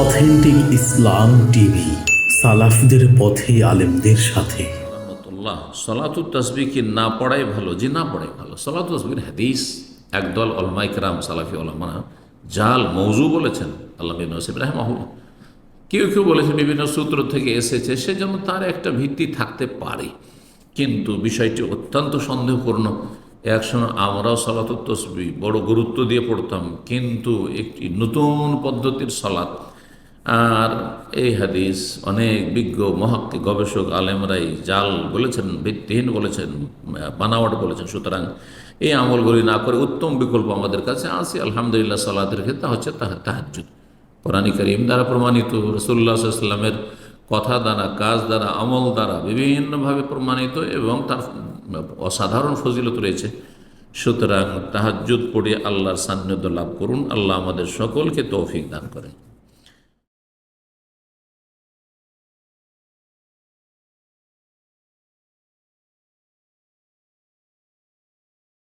Authentic ইসলাম TV, সালাফদের পথে আলেমদের সাথে। সলাতুর তসবিকে না পড়াই ভালো, যে না পড়াই ভালো। সলাতু তসবির হাদিস। একদল অলমাইকরাম সালাফি ওলামা জাল মৌজু বলেছেন আল্লাহ নসিব, রাহমাহুল্লাহ। কেউ কেউ বলেছেন বিভিন্ন সূত্র থেকে এসেছে সে সেজন্য তার একটা ভিত্তি থাকতে পারে। কিন্তু বিষয়টি অত্যন্ত সন্দেহপূর্ণ। একসময় আমরাও সলাতুর তসবি বড় গুরুত্ব দিয়ে পড়তাম, কিন্তু একটি নতুন পদ্ধতির সলাৎ আর এই হাদিস অনেক বিজ্ঞ মহাক্কি গবেষক, আলেমরাই জাল বলেছেন, ভিত্তিহীন বলেছেন, বানাওয়াট বলেছেন। সুতরাং এই আমলগুলি না করে উত্তম বিকল্প আমাদের কাছে আছে। আলহামদুলিল্লাহ, সালাতের ক্ষেত্রে হচ্ছে তাহা তাহাজুদ কোরআন করিম দ্বারা প্রমাণিত রসুল্লাহ সাল্লামের কথা দ্বারা, কাজ দ্বারা, আমল দ্বারা বিভিন্নভাবে প্রমাণিত এবং তার অসাধারণ ফজিলত রয়েছে। সুতরাং তাহাজুদ পড়ে আল্লাহর সান্নিধ্য লাভ করুন। আল্লাহ আমাদের সকলকে তৌফিক দান করেন।